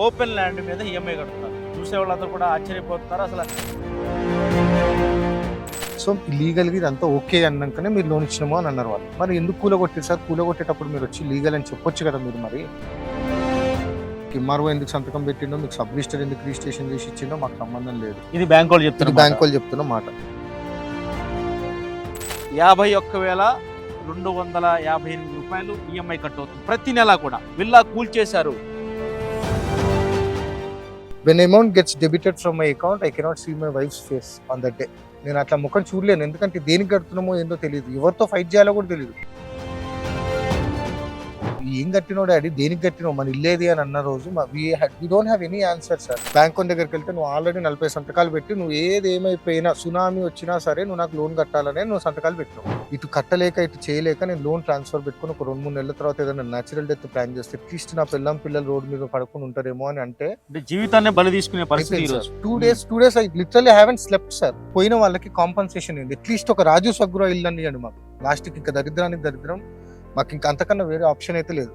Open land మీద EMI కడుతున్నారు. చూసే వాళ్ళందరూ కూడా ఆశ్చర్యపోతున్నారు అసలు. సో లీగల్గా ఇదంతా ఓకే అన్నాకనే మీరు లోన్ ఇచ్చినామో అని అన్నారు వాళ్ళు. మరి ఎందుకు కూలగొట్టారు సార్? కూలగొట్టేటప్పుడు మీరు వచ్చి లీగల్ అని చెప్పొచ్చు కదా మీరు మరి. ఎంఆర్ఓ ఎందుకు సంతకం పెట్టిండో మీకు సబ్ రిజిస్టర్ ఎందుకు రిజిస్ట్రేషన్ చేసి ఇచ్చిండో మాకు సంబంధం లేదు. ఇది బ్యాంక్ వాళ్ళు చెప్తున్నారు బ్యాంక్ వాళ్ళు చెప్తున్న మాట. యాభై ఒక్క వేల రెండు వందల యాభై ఎనిమిది రూపాయలు ఈఎంఐ కట్ అవుతుంది. ప్రతి నెల కూడా. Villa కూల్చేశారు. When amount gets debited from my account I cannot see my wife's face on that day నేను అట్లా ముఖం చూడలేను. ఎందుకంటే దేనికి కడుతున్నామో ఏందో తెలియదు ఎవరితో ఫైట్ చేయాలో కూడా తెలియదు ఏం కట్టినో డాడీ? దేనికి కట్టినావు మన ఇల్లేది అని అన్న రోజు we don't have any answer sir bank దగ్గరికి వెళ్తే నువ్వు ఆల్రెడీ నలభై సంతకాలు పెట్టి నువ్వు ఏది ఏమైపోయినా సునామీ వచ్చినా సరే నువ్వు నాకు లోన్ కట్టాలనే నువ్వు సంతకాలు పెట్టినావు. ఇటు కట్టలేక ఇటు చేయలేక నేను లోన్ ట్రాన్స్ఫర్ పెట్టుకుని ఒక రెండు మూడు నెలల తర్వాత ఏదైనా న్యాచురల్ డెత్ ప్లాన్ చేస్తే అట్లీస్ట్ నా పిల్లం పిల్లలు రోడ్డు మీద పడుకుని ఉంటారేమో అని అంటే జీవితాన్ని బలి తీసుకునే పరిస్థితి two days two days I literally haven't slept sir పోయిన వాళ్ళకి కాంపన్సేషన్ ఉంది అట్లీస్ట్ ఒక రాజు సగ్గుర ఇల్లు అనియండి మాకు. లాస్ట్కి ఇంకా దరిద్రానికి దరిద్రం. మాకు ఇంకా అంతకన్నా వేరే ఆప్షన్ అయితే లేదు.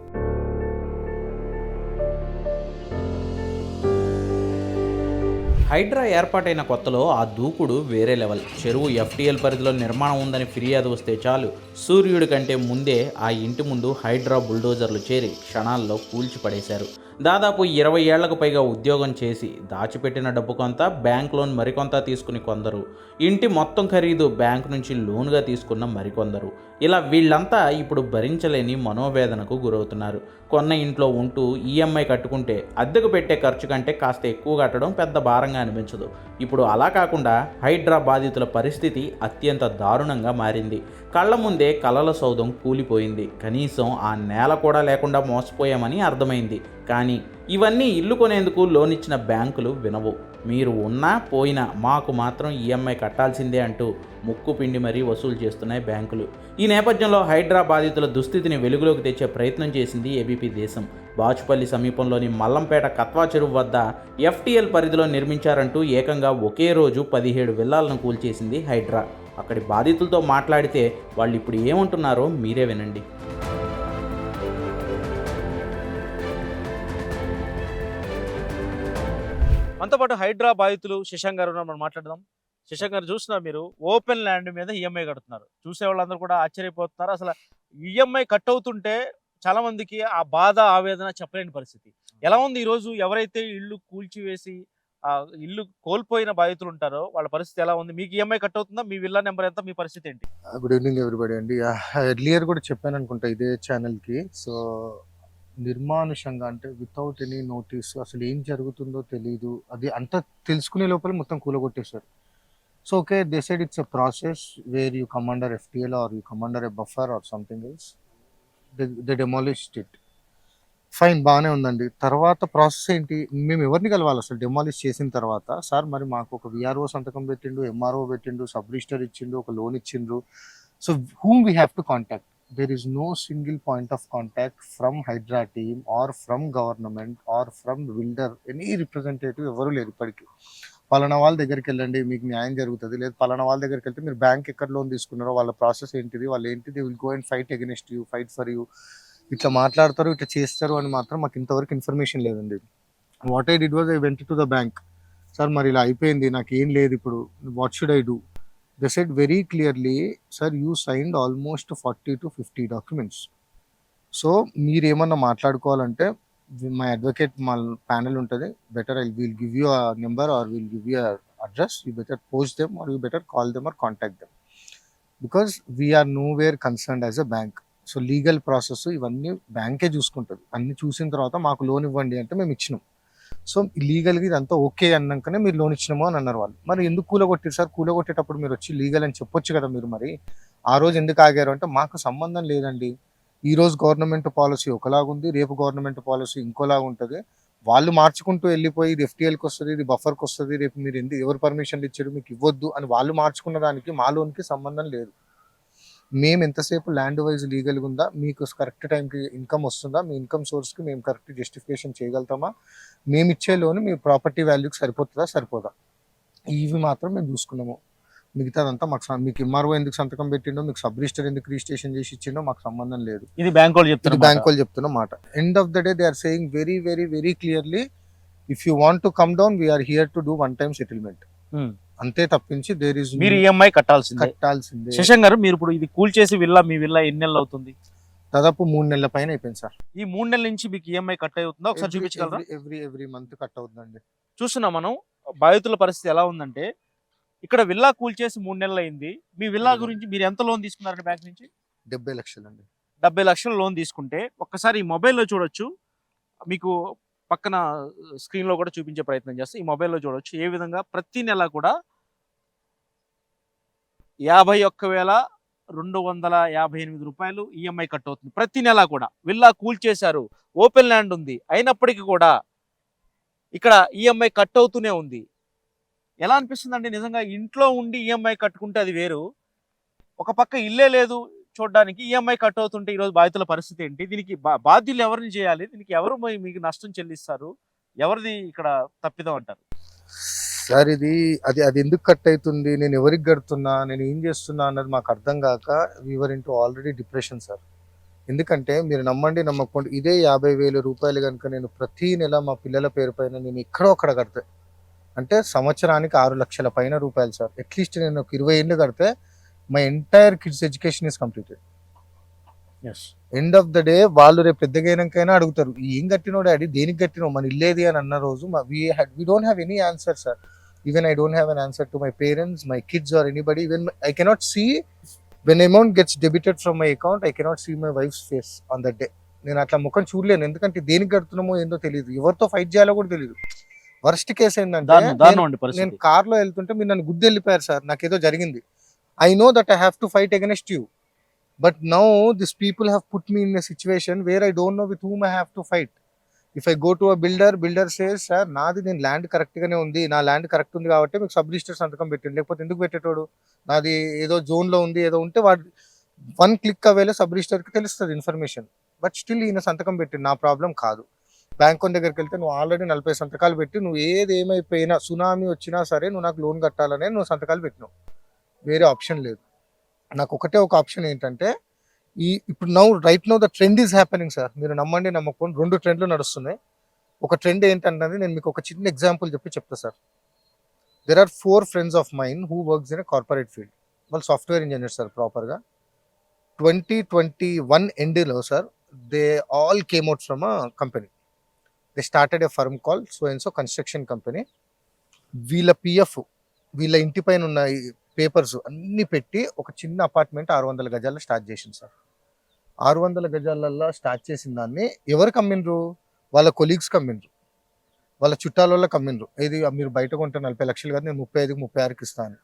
హైడ్రా ఏర్పాటైన కొత్తలో ఆ దూకుడు వేరే లెవెల్. చెరువు ఎఫ్టీఎల్ పరిధిలో నిర్మాణం ఉందని ఫిర్యాదు వస్తే చాలు. సూర్యుడి కంటే ముందే ఆ ఇంటి ముందు హైడ్రా బుల్డోజర్లు చేరి క్షణాల్లో కూల్చి పడేశారు. దాదాపు ఇరవై ఏళ్ళకు పైగా ఉద్యోగం చేసి దాచిపెట్టిన డబ్బు కొంత బ్యాంక్ లోన్ మరికొంత తీసుకుని కొందరు. ఇంటి మొత్తం ఖరీదు బ్యాంక్ నుంచి లోన్గా తీసుకున్న మరికొందరు. ఇలా వీళ్ళంతా ఇప్పుడు భరించలేని మనోవేదనకు గురవుతున్నారు. కొన్న ఇంట్లో ఉంటూ ఈఎంఐ కట్టుకుంటే అద్దెకు పెట్టే ఖర్చు కంటే కాస్త ఎక్కువ కట్టడం పెద్ద భారంగా అనిపించదు. ఇప్పుడు అలా కాకుండా హైడ్రా బాధితుల పరిస్థితి అత్యంత దారుణంగా మారింది. కళ్ళ ముందే కలల సౌధం కూలిపోయింది. కనీసం ఆ నేల కూడా లేకుండా మోసపోయామని అర్థమైంది. కానీ ఇవన్నీ ఇల్లు కొనేందుకు లోన్ ఇచ్చిన బ్యాంకులు వినవు. మీరు ఉన్నా పోయినా మాకు మాత్రం ఈఎంఐ కట్టాల్సిందే అంటూ ముక్కు పిండి మరీ వసూలు చేస్తున్నాయి బ్యాంకులు. ఈ నేపథ్యంలో హైడ్రా బాధితుల దుస్థితిని వెలుగులోకి తెచ్చే ప్రయత్నం చేసింది ఏబీపీ దేశం. బాచుపల్లి సమీపంలోని మల్లంపేట కత్వా చెరువు వద్ద ఎఫ్టీఎల్ పరిధిలో నిర్మించారంటూ ఏకంగా ఒకే రోజు పదిహేడు విల్లాలను కూల్చేసింది హైడ్రా. అక్కడి బాధితులతో మాట్లాడితే వాళ్ళు ఇప్పుడు ఏమంటున్నారో మీరే వినండి. మనతో పాటు హైడ్రా బాధితులు శశాంక్ గారు మనం మాట్లాడదాం. శశాంక్ గారు మీరు. ఓపెన్ ల్యాండ్ మీద ఈఎంఐ కడుతున్నారు. చూసే వాళ్ళందరూ కూడా ఆశ్చర్యపోతున్నారు. అసలు ఈఎంఐ కట్ అవుతుంటే చాలా మందికి ఆ బాధ ఆవేదన చెప్పలేని పరిస్థితి. ఎలా ఉంది ఈరోజు? ఎవరైతే ఇల్లు కూల్చివేసి ఆ ఇల్లు కోల్పోయిన బాధితులు ఉంటారో వాళ్ళ పరిస్థితి ఎలా ఉంది? మీకు ఈఎంఐ కట్ అవుతుందా? మీ విల్లా నెంబర్ ఎంత? మీ పరిస్థితి ఏంటి? గుడ్ ఈవినింగ్ ఎవ్రీబడి అండి. ఎర్లియర్ కూడా చెప్పాను అనుకుంటా ఇదే ఛానల్కి సో నిర్మానుషంగా అంటే వితౌట్ ఎనీ నోటీస్ అసలు ఏం జరుగుతుందో తెలియదు అది అంతా తెలుసుకునే లోపల మొత్తం కూలగొట్టేశారు. So okay they side it's a process where you come under FTL or you come under a buffer or something else they demolished it fine బాగానే ఉందండి. తర్వాత ప్రాసెస్ ఏంటి? మేము ఎవరిని కలవాలి అసలు? డెమాలిష్ చేసిన తర్వాత? సార్ మరి మాకు ఒక విఆర్ఓ సంతకం పెట్టిండు ఎంఆర్ఓ పెట్టిండు సబ్ రిజిస్టర్ ఇచ్చిండు ఒక లోన్ ఇచ్చిండ్రు. So whom we have to contact there is no single point of contact from Hydraa team or from government or from builder any representative ఎవరు లేరు ఇప్పటికీ. పలానా వాళ్ళ దగ్గరికి వెళ్ళండి మీకు న్యాయం జరుగుతుంది. లేదు పలానా వాళ్ళ దగ్గరికి వెళ్తే మీరు బ్యాంక్ ఎక్కడ లోన్ తీసుకున్నారో వాళ్ళ ప్రాసెస్ ఏంటిది వాళ్ళు ఏంటిది will go and fight against you fight for you ఇట్లా మాట్లాడతారు ఇట్లా చేస్తారు అని మాత్రం మాకు ఇంతవరకు ఇన్ఫర్మేషన్ లేదండి. What I did was I went to the bank sir మరి ఇలా అయిపోయింది నాకు ఏం లేదు ఇప్పుడు. What should I do they said very clearly sir you signed almost forty to fifty documents so మీరు ఏమన్నా మాట్లాడుకోవాలంటే మై అడ్వకేట్ మా ప్యానెల్ ఉంటుంది. Better I will give you a number or will give you address you better post them or you better call them or contact them because we're nowhere concern as a bank so legal process ఇవన్నీ బ్యాంకే చూసుకుంటుంది. అన్ని చూసిన తర్వాత మాకు loan ఇవ్వండి అంటే మేము ఇచ్చినాం. సో లీగల్గా ఇదంతా ఓకే అన్నాకనే మీరు లోన్ ఇచ్చినాము అని అన్నారు వాళ్ళు. మరి ఎందుకు కూలగొట్టారు సార్? కూలగొట్టేటప్పుడు మీరు వచ్చి లీగల్ అని చెప్పొచ్చు కదా మీరు మరి? ఆ రోజు ఎందుకు ఆగారు అంటే మాకు సంబంధం లేదండి. ఈ రోజు గవర్నమెంట్ పాలసీ ఒకలాగుంది రేపు గవర్నమెంట్ పాలసీ ఇంకోలాగా ఉంటుంది. వాళ్ళు మార్చుకుంటూ వెళ్ళిపోయి ఇది ఎఫ్టీఎల్కి వస్తుంది ఇది బఫర్కి వస్తుంది రేపు మీరు ఎందుకు ఎవరు పర్మిషన్లు ఇచ్చారు మీకు ఇవ్వద్దు అని వాళ్ళు మార్చుకున్న దానికి మా లోన్కి సంబంధం లేదు. మేము ఎంతసేపు ల్యాండ్ వైజ్ లీగల్గా ఉందా మీకు కరెక్ట్ టైంకి ఇన్కమ్ వస్తుందా మీ ఇన్కమ్ సోర్స్కి మేము కరెక్ట్ జస్టిఫికేషన్ చేయగలుగుతామా మేము ఇచ్చే లోన్ మీ ప్రాపర్టీ వాల్యూకి సరిపోతుందా సరిపోదా? ఇవి మాత్రం మేము చూసుకున్నాము. మిగతాదంతా మాకు మీకు ఎంఆర్ఓ ఎందుకు సంతకం పెట్టిండో మీకు సబ్ రిజిస్టర్ ఎందుకు రిజిస్ట్రేషన్ చేసి ఇచ్చిండో మాకు సంబంధం లేదు. ఇది బ్యాంక్ వాళ్ళు చెప్తున్నారు బ్యాంక్ వాళ్ళు చెప్తున్న మాట. End of the day they are saying very very very clearly if you want to come down we're here to do one time settlement. అంతే తప్పించి దేర్ ఇస్ మీరు ఈఎంఐ కట్టాల్సిందే. కట్టాల్సిందే. శశాంక్ గారు మీరు ఇప్పుడు ఇది కూల్ చేసి విల్లా మీ విల్లా ఎన్ని నెలలు అవుతుంది? దాదాపు మూడు నెలల పైన అయిపోయింది సార్. ఈ మూడు నెలల నుంచి మీకు ఈఎంఐ కట్ అవుతుందా ఒకసారి చూపించగలరా? ఎవ్రీ ఎవ్రీ మంత్ కట్ అవుతుందండి. చూస్తున్నాం మనం. బాధితుల పరిస్థితి ఎలా ఉందంటే ఇక్కడ విల్లా కూల్ చేసి మూడు నెలలు అయింది. మీ విల్లా గురించి మీరు ఎంత లోన్ తీసుకున్నారండి బ్యాంక్ నుంచి? డెబ్బై లక్షలు అండి డెబ్బై లక్షల లోన్ తీసుకుంటే ఒక్కసారి ఈ మొబైల్లో చూడొచ్చు. మీకు పక్కన స్క్రీన్లో కూడా చూపించే ప్రయత్నం చేస్తే ఈ మొబైల్లో చూడొచ్చు. ఏ విధంగా ప్రతి నెల కూడా యాభై ఒక్క వేల రెండు వందల యాభై ఎనిమిది రూపాయలు ఈఎంఐ కట్ అవుతుంది ప్రతి నెల కూడా. విల్లా కూల్ చేశారు. ఓపెన్ ల్యాండ్ ఉంది. అయినప్పటికీ కూడా ఇక్కడ ఈఎంఐ కట్ అవుతూనే ఉంది. ఎలా అనిపిస్తుందండి? నిజంగా ఇంట్లో ఉండి ఈఎంఐ కట్టుకుంటే అది వేరు. ఒక పక్క ఇల్లే లేదు. చూడడానికి ఈఎంఐ కట్ అవుతుంటే ఈరోజు బాధితుల పరిస్థితి ఏంటి? దీనికి బా- బాధ్యులు ఎవరిని చేయాలి? దీనికి ఎవరు మీకు నష్టం చెల్లిస్తారు? ఎవరిది ఇక్కడ తప్పిదం అంటారు? సార్ ఇది అది అది ఎందుకు కట్ అవుతుంది? నేను ఎవరికి కడుతున్నా? నేను ఏం చేస్తున్నా అన్నది మాకు అర్థం కాక we were into already depression sir ఎందుకంటే మీరు నమ్మండి నమ్మకండి ఇదే యాభై వేల రూపాయలు కనుక నేను ప్రతి నెల మా పిల్లల పేరు పైన నేను ఎక్కడో అక్కడ కడితే అంటే సంవత్సరానికి ఆరు లక్షల పైన రూపాయలు సార్ అట్లీస్ట్ నేను ఒక ఇరవై ఏళ్ళు కడితే my entire kids education is completed end of the day వాళ్ళు రేపు పెద్దగా అయినాకైనా అడుగుతారు ఏం కట్టినో డాడీ? దేనికి కట్టినో? మన ఇల్లేది అని అన్న రోజు we had we don't have any answer sir even I don't have an answer to my parents my kids or anybody even I cannot see when amount gets debited from my account I cannot see my wife's face on that day నేను అట్లా ముఖం చూడలేను. ఎందుకంటే దేనికి కడుతున్నామో ఏందో తెలియదు ఎవరితో fight చేయాలో కూడా తెలియదు వర్స్ట్ కేసు ఏంటంటే నేను- దారుణం అండి నేను పరిస్థితి. కార్లో వెళ్తుంటే మీరు నన్ను గుద్ది వెళ్ళిపోయారు సార్ నాకు ఏదో జరిగింది. I know that I have to fight against you but now this people have put me in a situation where I don't know with whom I have to fight if I go to a builder builder says sir నాది నేను land కరెక్ట్గానే ఉంది. నా land correct ఉంది కాబట్టి మీకు sub register సంతకం పెట్టండి. లేకపోతే ఎందుకు పెట్టేటోడు? నాది ఏదో జోన్లో ఉంది ఏదో ఉంటే వాడు వన్ క్లిక్ అవేలే సబ్ రిజిస్టర్కి తెలుస్తుంది ఇన్ఫర్మేషన్ బట్ స్టిల్ ఈయన సంతకం పెట్టింది నా ప్రాబ్లం కాదు. బ్యాంక్ వన్ దగ్గరికి వెళ్తే నువ్వు ఆల్రెడీ నలభై సంతకాలు పెట్టి నువ్వు ఏది ఏమైపోయినా సునామీ వచ్చినా సరే నువ్వు నాకు లోన్ కట్టాలనే నువ్వు సంతకాలు పెట్టినావు. వేరే ఆప్షన్ లేదు. నాకు ఒకటే ఒక ఆప్షన్ ఏంటంటే ఈ ఇప్పుడు now right now the trend is happening sir. మీరు నమ్మండి నమ్మకం రెండు ట్రెండ్లు నడుస్తున్నాయి. ఒక ట్రెండ్ ఏంటంటే నేను మీకు ఒక చిన్న ఎగ్జాంపుల్ చెప్పి చెప్తా sir. There are four friends of mine who works in corporate field వాళ్ళు సాఫ్ట్వేర్ ఇంజనీర్ సార్ ప్రాపర్గా. ట్వంటీ ట్వంటీ వన్ ఎండ్లో sir they all came out from a company. They started a firm call so and so construction company వీళ్ళ PF వీళ్ళ ఇంటి పైన ఉన్న papers అన్ని పెట్టి ఒక చిన్న అపార్ట్మెంట్ ఆరు వందల గజాల్లో స్టార్ట్ చేసింది సార్. ఆరు వందల గజాలల్లో స్టార్ట్ చేసిన దాన్ని ఎవరు కమ్మిండ్రు? వాళ్ళ కొలీగ్స్ కమ్మిండ్రు. వాళ్ళ చుట్టాల వల్ల కమ్మిండ్రు. ఇది మీరు బయట కొంటే నలభై లక్షలు కదా నేను ముప్పై ఐదుకి ముప్పై ఆరుకి ఇస్తాను.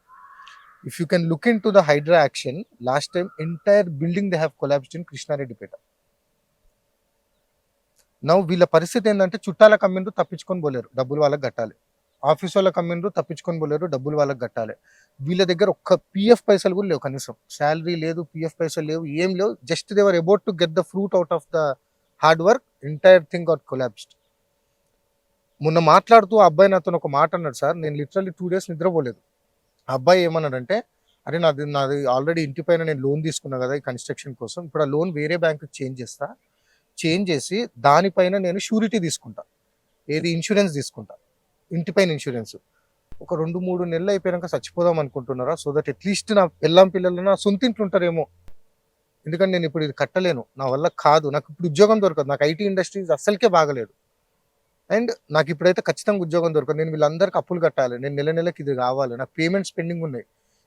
If you can look into the Hydraa action last time entire building they have collapsed in Krishnareddypet నవ్వు వీళ్ళ పరిస్థితి ఏంటంటే చుట్టాల కమ్మిండ్రు తప్పించుకొని పోలేరు. డబ్బులు వాళ్ళకి కట్టాలి. ఆఫీస్ వాళ్ళకి అమ్మిండ్రు తప్పించుకొని పోలేరు డబ్బులు వాళ్ళకి కట్టాలి. వీళ్ళ దగ్గర ఒక్క పిఎఫ్ పైసలు కూడా లేవు కనీసం. శాలరీ లేదు పిఎఫ్ పైసలు లేవు ఏం లేవు. Just they were about to get the fruit out of the hard work entire thing got collapsed మొన్న మాట్లాడుతూ ఆ అబ్బాయి నాతో ఒక మాట అన్నాడు సార్ నేను లిటరల్లీ టూ డేస్ నిద్రపోలేదు. ఆ అబ్బాయి ఏమన్నాడంటే అరే నాది నాది ఆల్రెడీ ఇంటి పైన నేను లోన్ తీసుకున్నా కదా ఈ కన్స్ట్రక్షన్ కోసం. ఇప్పుడు ఆ లోన్ వేరే బ్యాంకుకి చేంజ్ చేస్తా. చేంజ్ చేసి దానిపైన నేను షూరిటీ తీసుకుంటా. ఏది ఇన్సూరెన్స్ తీసుకుంటా. ఇంటిపైన ఇన్సూరెన్స్. ఒక రెండు మూడు నెలలు అయిపోయాక చచ్చిపోదాం అనుకుంటున్నారా? సో దట్ అట్లీస్ట్ నా పిల్లం పిల్లలు నా సొంత ఇంట్లో ఉంటారేమో. ఎందుకంటే నేను ఇప్పుడు ఇది కట్టలేను. నా వల్ల కాదు. నాకు ఇప్పుడు ఉద్యోగం దొరకదు. నాకు ఐటీ ఇండస్ట్రీస్ అస్సలకే బాగలేదు. అండ్ నాకు ఇప్పుడైతే ఖచ్చితంగా ఉద్యోగం దొరకదు. నేను వీళ్ళందరికీ అప్పులు కట్టాలి. నేను నెల నెలకి ఇది కావాలి. నాకు పేమెంట్స్ పెండింగ్ ఉన్నాయి.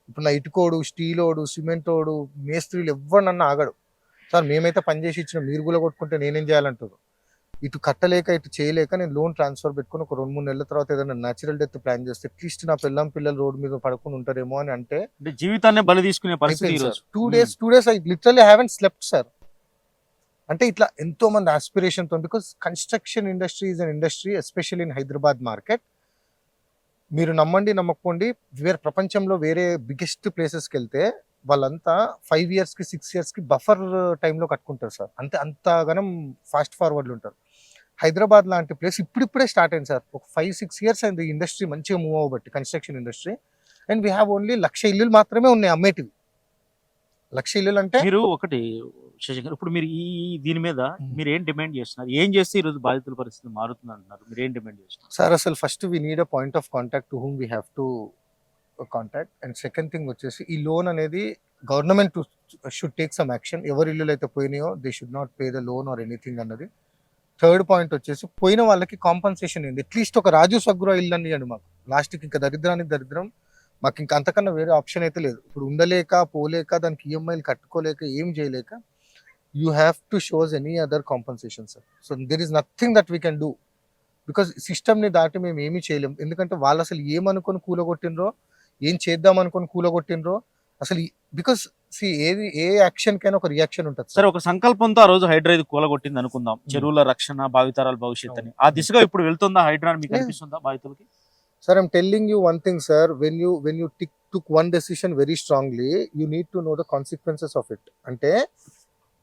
ఇప్పుడు నా ఇటుకోడు స్టీలోడు సిమెంటోడు మేస్త్రీలు ఎవరినన్నా ఆగడు. సార్ మేమైతే పనిచేసి ఇచ్చిన. మీరు కూడా కొట్టుకుంటే నేనేం చేయాలంటారు? ఇటు కట్టలేక ఇటు చేయలేక నేను లోన్ ట్రాన్స్ఫర్ పెట్టుకుని ఒక రెండు మూడు నెలల తర్వాత ఏదైనా న్యాచురల్ డెత్ ప్లాన్ చేస్తే అట్లీస్ట్ నా పిల్లం పిల్లలు రోడ్డు మీద పడుకుని ఉంటారేమో అని అంటే జీవితాన్ని బలి తీసుకునే పరిస్థితి two days two days I haven't slept sir అంటే ఇట్లా ఎంతో మంది ఆస్పిరేషన్తో because construction industry is an industry especially in Hyderabad market మీరు నమ్మండి నమ్మకపోండి వేరే ప్రపంచంలో వేరే బిగ్గెస్ట్ ప్లేసెస్కి వెళ్తే వాళ్ళంతా ఫైవ్ ఇయర్స్కి సిక్స్ ఇయర్స్కి బఫర్ టైంలో కట్టుకుంటారు సార్ అంతే అంతగానం ఫాస్ట్ ఫార్వర్డ్లు ఉంటారు. హైదరాబాద్ లాంటి ప్లేస్ ఇప్పుడిప్పుడే స్టార్ట్ అయింది సార్. ఒక ఫైవ్ సిక్స్ ఇయర్స్ అయింది ఇండస్ట్రీ మంచిగా move అవ్వబట్టి construction industry and we have only lakh ఇల్లులు మాత్రమే ఉన్నాయి అమ్మేటివి. లక్ష ఇల్లులు అంటే మీరు ఒకటి శశికర్ ఇప్పుడు మీరు ఈ దీని మీద. మీరు ఏం డిమాండ్ చేస్తున్నారు? ఏం చేస్తే ఈ రోజు బాధితుల పరిస్థితి మారుతుంది అంటున్నారు? మీరు ఏం డిమాండ్ చేస్తున్నారు? సార్ అసలు first we need a point of contact to whom we have to contact and second thing వచ్చేసి ఈ లోన్ అనేది government should take some action ఎవరి ఇల్లులు అయితే పోయినాయో they should not pay the loan or anything అన్నది. Third point వచ్చేసి పోయిన వాళ్ళకి కాంపన్సేషన్ ఏంది? అట్లీస్ట్ ఒక రాజు సగ్గురా ఇల్లు అనియండి మాకు. లాస్ట్కి ఇంకా దరిద్రానికి దరిద్రం. మాకు ఇంకా అంతకన్నా వేరే ఆప్షన్ అయితే లేదు. ఇప్పుడు ఉండలేక పోలేక దానికి ఈఎంఐలు కట్టుకోలేక ఏం చేయలేక you have to shows any other compensation sir so there is nothing that we can do because సిస్టమ్ని దాటి మేము ఏమీ చేయలేం. ఎందుకంటే వాళ్ళు అసలు ఏమనుకొని కూలగొట్టినరో ఏం చేద్దాం అనుకొని కూలగొట్టినరో అసలు బికాస్ సి ఏది ఏ యాక్షన్ కైనా ఒక రియాక్షన్ ఉంటుంది సరే ఒక సంకల్పంతో ఆ రోజు హైడ్రా ఇది కూలగొట్టింది అనుకుందాం. చెరువుల రక్షణ భావితరాల భవిష్యత్ అని ఆ దిశగా ఇప్పుడు వెళ్తుందా హైడ్రా మీకు. అనిపిస్తుందా బాధితులకి sir I'm telling you one thing sir when you when you take took one decision very strongly you need to know the consequences of it అంటే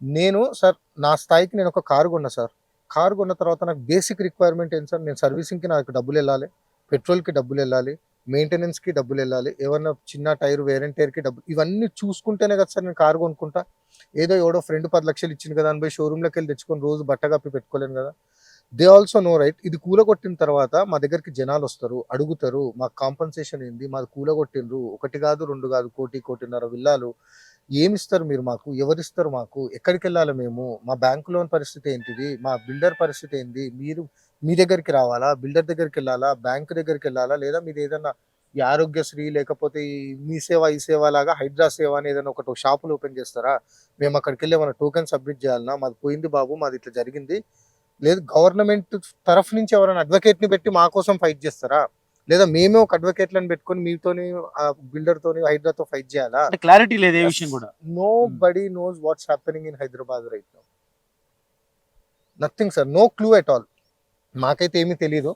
నేను సార్ నా స్థాయికి నేను ఒక కారు కొన్నా సార్ కారు కొన్న తర్వాత నాకు బేసిక్ రిక్వైర్మెంట్ ఏంటి సార్ నేను సర్వీసింగ్కి నాకు డబ్బులు వెళ్ళాలి పెట్రోల్కి డబ్బులు వెళ్ళాలి మెయింటెనెన్స్కి డబ్బులు వెళ్ళాలి. ఏమన్నా చిన్న టైర్ వేరే టైర్కి డబ్బులు. ఇవన్నీ చూసుకుంటేనే కదా సార్ నేను కారు కొనుక్కుంటా. ఏదో ఎవడో ఫ్రెండ్ పది లక్షలు ఇచ్చింది కదా అని పోయి షోరూమ్లోకి వెళ్ళి తెచ్చుకొని రోజు బట్ట కప్పి పెట్టుకోలేను కదా. దే ఆల్సో నో రైట్ ఇది కూలగొట్టిన తర్వాత మా దగ్గరికి జనాలు వస్తారు అడుగుతారు మాకు కాంపన్సేషన్ ఏంది? మాది కూలగొట్టినరు ఒకటి కాదు రెండు కాదు కోటి కోటిన్నర విల్లాలు. ఏమిస్తారు మీరు మాకు? ఎవరిస్తారు మాకు? ఎక్కడికి వెళ్ళాలి మేము? మా బ్యాంకు లోన్ పరిస్థితి ఏంటిది? మా బిల్డర్ పరిస్థితి ఏంటి మీరు మీ దగ్గరికి రావాలా? బిల్డర్ దగ్గరికి వెళ్ళాలా? బ్యాంకు దగ్గరికి వెళ్ళాలా? లేదా మీరు ఏదైనా ఈ ఆరోగ్యశ్రీ లేకపోతే ఈ మీ సేవ ఈ సేవ లాగా హైడ్రా సేవ అని ఏదైనా ఒకటి షాపులు ఓపెన్ చేస్తారా? మేము అక్కడికి వెళ్ళి మన టోకెన్ సబ్మిట్ చేయాలన్నా మాది పోయింది బాబు మాది ఇట్లా జరిగింది. లేదు గవర్నమెంట్ తరఫు నుంచి ఎవరైనా అడ్వకేట్ని పెట్టి మా కోసం ఫైట్ చేస్తారా? లేదా మేమే ఒక అడ్వకేట్లను పెట్టుకొని మీతోని ఆ బిల్డర్ తోని హైడ్రాతో ఫైట్ చేయాలా? అంటే క్లారిటీ లేదు ఏ విషయం కూడా. Nobody knows what's happening in Hyderabad right no nothing sir no clue at all మాకైతే ఏమీ తెలియదు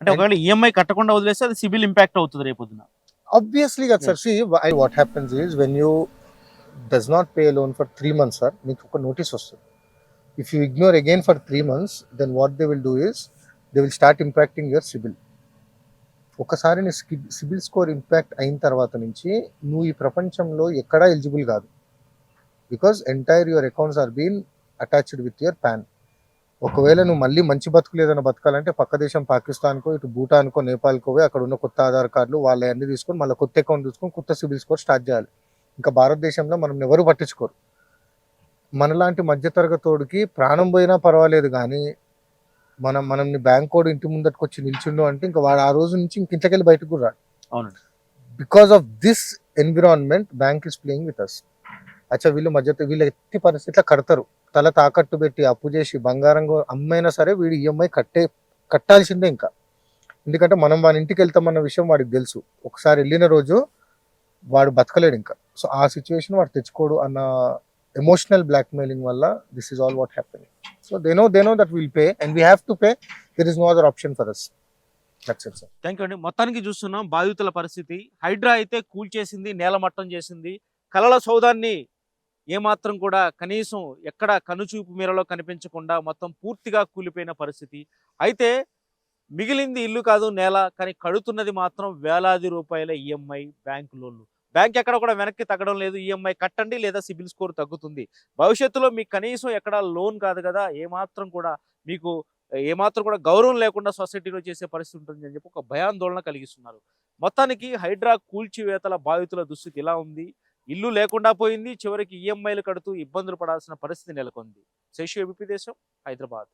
అంటే ఒకవేళ ఈఎంఐ కట్టకుండా వదిలేస్తే అది సిబిల్ ఇంపాక్ట్ అవుతుంది రేపొద్దున ఆబ్వియస్లీ కదా sir see what happens is when you does not pay loan for three months sir మీకు ఒక నోటీస్ వస్తుంది. If you ignore again for three months then what they will do is they will start impacting your CIBIL ఒకసారి నీ CIBIL score impact అయిన తర్వాత నుంచి నువ్వు ఈ ప్రపంచంలో ఎక్కడా ఎలిజిబుల్ కాదు. Because entire your accounts are been attached with your PAN. ఒకవేళ నువ్వు మళ్ళీ మంచి బతుకులు ఏదైనా బతకాలంటే పక్క దేశం పాకిస్తాన్కో ఇటు భూటాన్కో నేపాల్కో పోయి అక్కడ ఉన్న కొత్త ఆధార్ కార్డులు వాళ్ళ అన్ని తీసుకొని మళ్ళీ కొత్త అకౌంట్ తీసుకొని కొత్త సిబిల్ స్కోర్ స్టార్ట్ చేయాలి. ఇంకా భారతదేశంలో మనం ఎవరు పట్టించుకోరు. మనలాంటి మధ్యతరగతోడికి ప్రాణం పోయినా పర్వాలేదు కానీ మనం మనల్ని బ్యాంక్ కోడ్ ఇంటి ముందటికి వచ్చి నిల్చుండు అంటే ఇంకా వాడు ఆ రోజు నుంచి ఇంక ఇంట్లోకెళ్ళి బయటకు కూడా రాడు. అవునండి. Because of this environment bank is playing with us అచ్చా వీళ్ళు మధ్య వీళ్ళు ఎట్టి పరిస్థితిలో కడతారు. తల తాకట్టు పెట్టి అప్పు చేసి బంగారం అమ్మైనా సరే వీడు ఈఎంఐ కట్టే కట్టాల్సిందే ఇంకా. ఎందుకంటే మనం వాడి ఇంటికి వెళ్తామన్న విషయం వాడికి తెలుసు. ఒకసారి వెళ్ళిన రోజు వాడు బతకలేడు ఇంకా. సో ఆ సిచ్యువేషన్ వాడు తెచ్చుకోడు అన్న ఎమోషనల్ బ్లాక్ మెయిలింగ్ వల్ల this is all what happening so they know they know that will pay and we have to pay there is no other option for us sir thank you అండి. మొత్తానికి చూస్తున్నాం బాధితుల పరిస్థితి. హైడ్రా అయితే కూల్చేసింది నేలమట్టం చేసింది. కలల సౌదాన్ని ఏమాత్రం కూడా కనీసం ఎక్కడ కనుచూపు మేరలో కనిపించకుండా మొత్తం పూర్తిగా కూలిపోయిన పరిస్థితి. అయితే మిగిలింది ఇల్లు కాదు నేల కానీ కడుతున్నది మాత్రం వేలాది రూపాయల ఈఎంఐ బ్యాంకు లోన్లు. బ్యాంక్ ఎక్కడ కూడా వెనక్కి తగ్గడం లేదు ఈఎంఐ కట్టండి లేదా సిబిల్ స్కోర్ తగ్గుతుంది. భవిష్యత్తులో మీకు కనీసం ఎక్కడ లోన్ కాదు కదా ఏమాత్రం కూడా మీకు ఏమాత్రం కూడా గౌరవం లేకుండా సొసైటీలో చేసే పరిస్థితి ఉంటుంది అని చెప్పి ఒక భయాందోళన కలిగిస్తున్నారు. మొత్తానికి హైడ్రా కూల్చివేతల బాధితుల దుస్థితి ఇలా ఉంది. ఇల్లు లేకుండా పోయింది చివరికి ఈఎంఐలు కడుతూ ఇబ్బందులు పడాల్సిన పరిస్థితి నెలకొంది. శేషు ఏబిపి దేశం హైదరాబాద్.